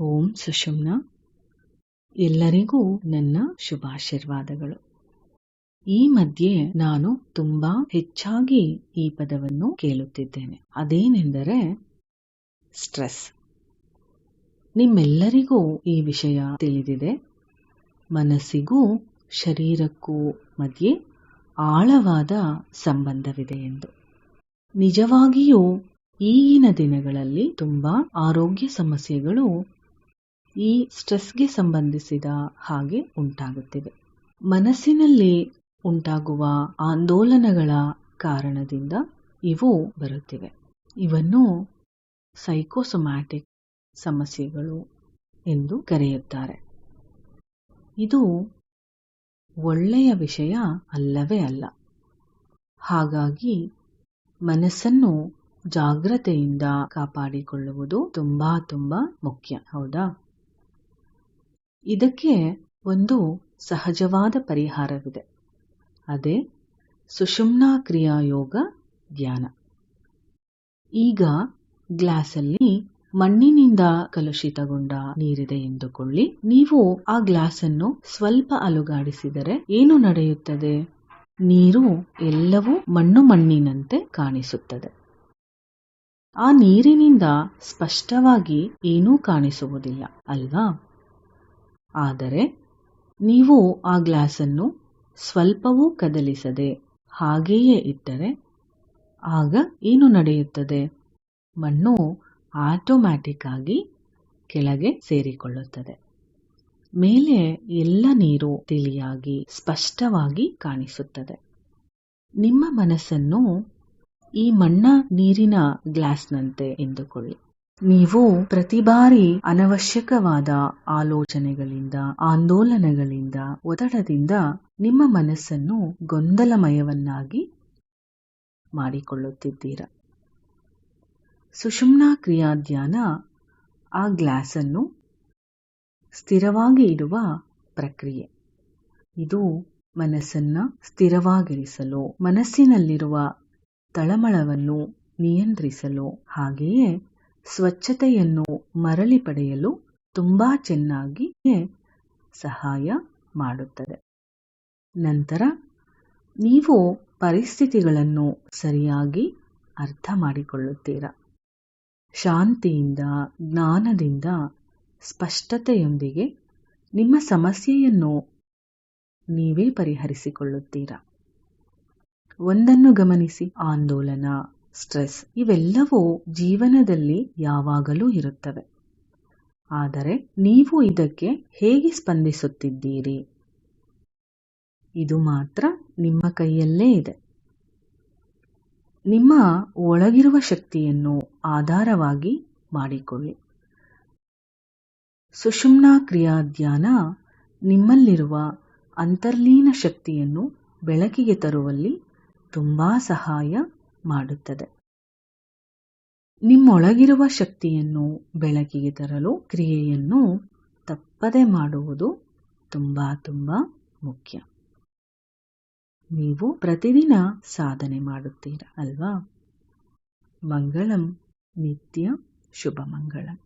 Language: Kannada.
ಓಂ ಸುಷುಮ್ನ. ಎಲ್ಲರಿಗೂ ನನ್ನ ಶುಭಾಶೀರ್ವಾದಗಳು. ಈ ಮಧ್ಯೆ ನಾನು ತುಂಬಾ ಹೆಚ್ಚಾಗಿ ಈ ಪದವನ್ನು ಕೇಳುತ್ತಿದ್ದೇನೆ. ಅದೇನೆಂದರೆ ಸ್ಟ್ರೆಸ್. ನಿಮ್ಮೆಲ್ಲರಿಗೂ ಈ ವಿಷಯ ತಿಳಿದಿದೆ. ಮನಸ್ಸಿಗೂ ಶರೀರಕ್ಕೂ ಮಧ್ಯೆ ಆಳವಾದ ಸಂಬಂಧವಿದೆ ಎಂದು. ನಿಜವಾಗಿಯೂ ಈಗಿನ ದಿನಗಳಲ್ಲಿ ತುಂಬಾ ಆರೋಗ್ಯ ಸಮಸ್ಯೆಗಳು ಈ ಸ್ಟ್ರೆಸ್ಗೆ ಸಂಬಂಧಿಸಿದ ಹಾಗೆ ಉಂಟಾಗುತ್ತಿವೆ ಮನಸ್ಸಿನಲ್ಲಿ ಉಂಟಾಗುವ ಆಂದೋಲನಗಳ ಕಾರಣದಿಂದ ಇವು ಬರುತ್ತಿವೆ. ಇವನ್ನು ಸೈಕೋಸೊಮ್ಯಾಟಿಕ್ ಸಮಸ್ಯೆಗಳು ಎಂದು ಕರೆಯುತ್ತಾರೆ. ಇದು ಒಳ್ಳೆಯ ವಿಷಯ ಅಲ್ಲವೇ ಅಲ್ಲ. ಹಾಗಾಗಿ ಮನಸ್ಸನ್ನು ಜಾಗ್ರತೆಯಿಂದ ಕಾಪಾಡಿಕೊಳ್ಳುವುದು ತುಂಬಾ ತುಂಬಾ ಮುಖ್ಯ, ಹೌದಾ? ಇದಕ್ಕೆ ಒಂದು ಸಹಜವಾದ ಪರಿಹಾರವಿದೆ. ಅದೇ ಸುಷುಮ್ನಾ ಕ್ರಿಯಾ ಯೋಗ ಧ್ಯಾನ ಈಗ ಗ್ಲಾಸಲ್ಲಿ ಮಣ್ಣಿನಿಂದ ಕಲುಷಿತಗೊಂಡ ನೀರಿದೆ ಎಂದುಕೊಳ್ಳಿ. ನೀವು ಆ ಗ್ಲಾಸ್ ಅನ್ನು ಸ್ವಲ್ಪ ಅಲುಗಾಡಿಸಿದರೆ ಏನು ನಡೆಯುತ್ತದೆ? ನೀರು ಎಲ್ಲವೂ ಮಣ್ಣು ಮಣ್ಣಿನಂತೆ ಕಾಣಿಸುತ್ತದೆ. ಆ ನೀರಿನಿಂದ ಸ್ಪಷ್ಟವಾಗಿ ಏನೂ ಕಾಣಿಸುವುದಿಲ್ಲ, ಅಲ್ವಾ? ಆದರೆ ನೀವು ಆ ಗ್ಲಾಸನ್ನು ಸ್ವಲ್ಪವೂ ಕದಲಿಸದೆ ಹಾಗೆಯೇ ಇಟ್ಟರೆ ಆಗ ಏನು ನಡೆಯುತ್ತದೆ? ಮಣ್ಣು ಆಟೋಮ್ಯಾಟಿಕ್ ಆಗಿ ಕೆಳಗೆ ಸೇರಿಕೊಳ್ಳುತ್ತದೆ. ಮೇಲೆ ಎಲ್ಲ ನೀರು ತಿಳಿಯಾಗಿ ಸ್ಪಷ್ಟವಾಗಿ ಕಾಣಿಸುತ್ತದೆ. ನಿಮ್ಮ ಮನಸ್ಸನ್ನು ಈ ಮಣ್ಣ ನೀರಿನ ಗ್ಲಾಸ್ನಂತೆ ಎಂದುಕೊಳ್ಳಿ. ನೀವು ಪ್ರತಿ ಬಾರಿ ಅನವಶ್ಯಕವಾದ ಆಲೋಚನೆಗಳಿಂದ, ಆಂದೋಲನಗಳಿಂದ, ಒತ್ತಡದಿಂದ ನಿಮ್ಮ ಮನಸ್ಸನ್ನು ಗೊಂದಲಮಯವನ್ನಾಗಿ ಮಾಡಿಕೊಳ್ಳುತ್ತಿದ್ದೀರ? ಸುಷುಮ್ನಾ ಕ್ರಿಯಾಧ್ಯಾನ ಆ ಗ್ಲಾಸ್ ಅನ್ನು ಸ್ಥಿರವಾಗಿ ಇಡುವ ಪ್ರಕ್ರಿಯೆ. ಇದು ಮನಸ್ಸನ್ನ ಸ್ಥಿರವಾಗಿರಿಸಲು, ಮನಸ್ಸಿನಲ್ಲಿರುವ ತಳಮಳವನ್ನು ನಿಯಂತ್ರಿಸಲು, ಹಾಗೆಯೇ ಸ್ವಚ್ಛತೆಯನ್ನು ಮರಳಿ ಪಡೆಯಲು ತುಂಬಾ ಚೆನ್ನಾಗಿ ಸಹಾಯ ಮಾಡುತ್ತದೆ. ನಂತರ ನೀವು ಪರಿಸ್ಥಿತಿಗಳನ್ನು ಸರಿಯಾಗಿ ಅರ್ಥ ಮಾಡಿಕೊಳ್ಳುತ್ತೀರಾ? ಶಾಂತಿಯಿಂದ, ಜ್ಞಾನದಿಂದ, ಸ್ಪಷ್ಟತೆಯೊಂದಿಗೆ ನಿಮ್ಮ ಸಮಸ್ಯೆಯನ್ನು ನೀವೇ ಪರಿಹರಿಸಿಕೊಳ್ಳುತ್ತೀರಾ? ಒಂದನ್ನು ಗಮನಿಸಿ, ಆಂದೋಲನ ಸ್ಟ್ರೆಸ್ ಇವೆಲ್ಲವೂ ಜೀವನದಲ್ಲಿ ಯಾವಾಗಲೂ ಇರುತ್ತವೆ. ಆದರೆ ನೀವು ಇದಕ್ಕೆ ಹೇಗೆ ಸ್ಪಂದಿಸುತ್ತಿದ್ದೀರಿ? ಇದು ಮಾತ್ರ ನಿಮ್ಮ ಕೈಯಲ್ಲೇ ಇದೆ. ನಿಮ್ಮ ಒಳಗಿರುವ ಶಕ್ತಿಯನ್ನು ಆಧಾರವಾಗಿ ಮಾಡಿಕೊಳ್ಳಿ. ಸುಷುಮ್ನಾ ಕ್ರಿಯಾಧ್ಯಾನ ನಿಮ್ಮಲ್ಲಿರುವ ಅಂತರ್ಲೀನ ಶಕ್ತಿಯನ್ನು ಬೆಳಕಿಗೆ ತರುವಲ್ಲಿ ತುಂಬಾ ಸಹಾಯ ಮಾಡುತ್ತದೆ. ನಿಮ್ಮೊಳಗಿರುವ ಶಕ್ತಿಯನ್ನು ಬೆಳಕಿಗೆ ತರಲು ಕ್ರಿಯೆಯನ್ನು ತಪ್ಪದೆ ಮಾಡುವುದು ತುಂಬ ತುಂಬ ಮುಖ್ಯ. ನೀವು ಪ್ರತಿದಿನ ಸಾಧನೆ ಮಾಡುತ್ತೀರ ಅಲ್ವಾ? ಮಂಗಳಂ ನಿತ್ಯ ಶುಭ ಮಂಗಳಂ.